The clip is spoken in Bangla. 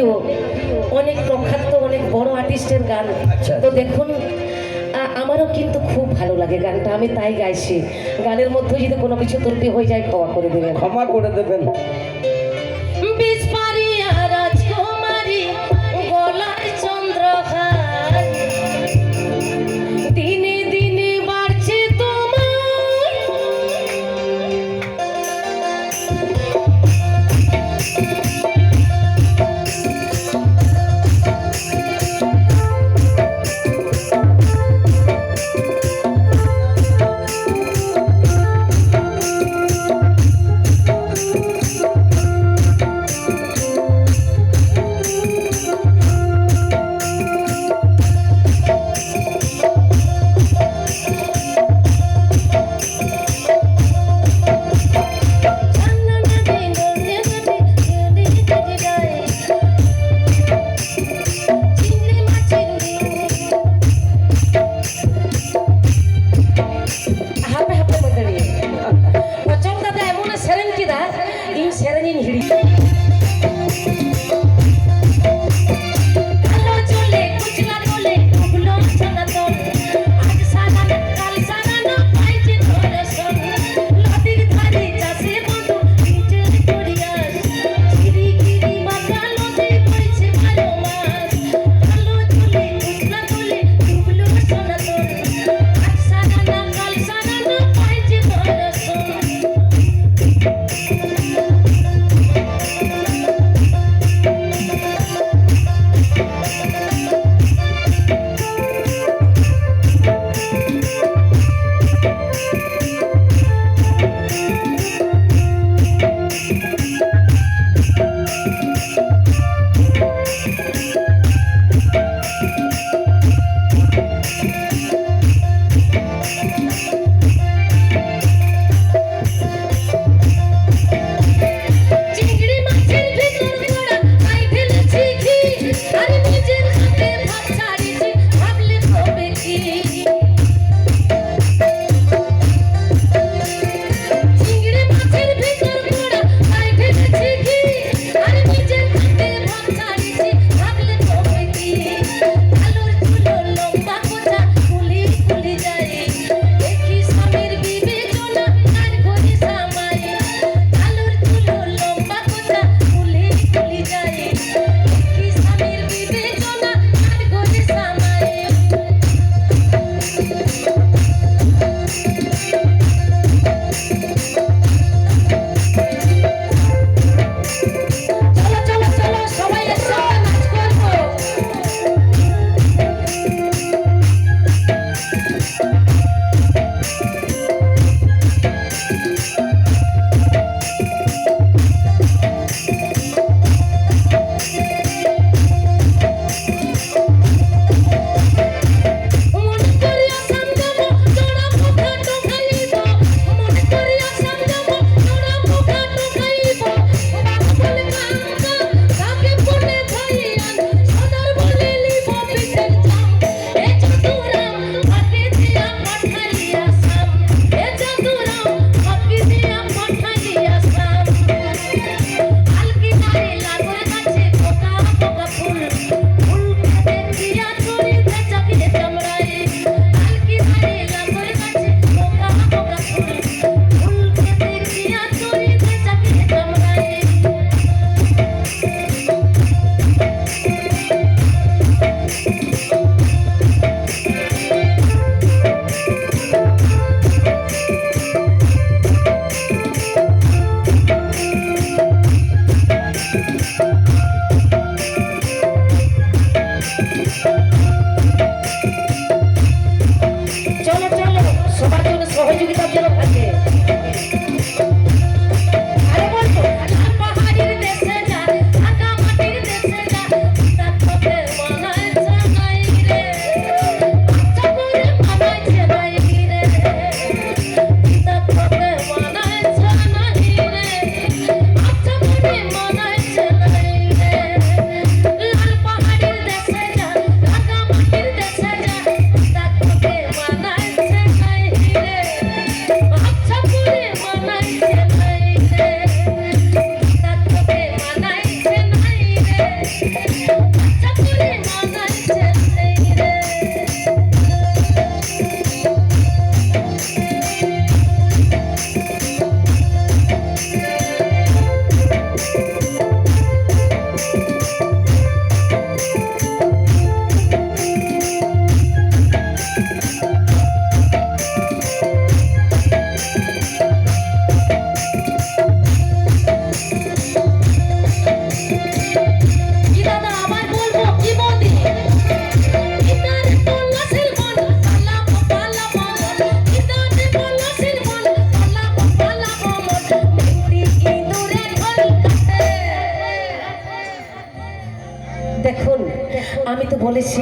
প্রিয় অনেক প্রখ্যাত অনেক বড় আর্টিস্টের গান। আচ্ছা। তো দেখুন আমারও কিন্তু খুব ভালো লাগে গানটা আমি তাই গাইছি। গানের মধ্যে যদি কোনো কিছু ত্রুটি হয়ে যায় ক্ষমা করে দেবেন। ক্ষমা করে দেবেন। আমি তো বলেছি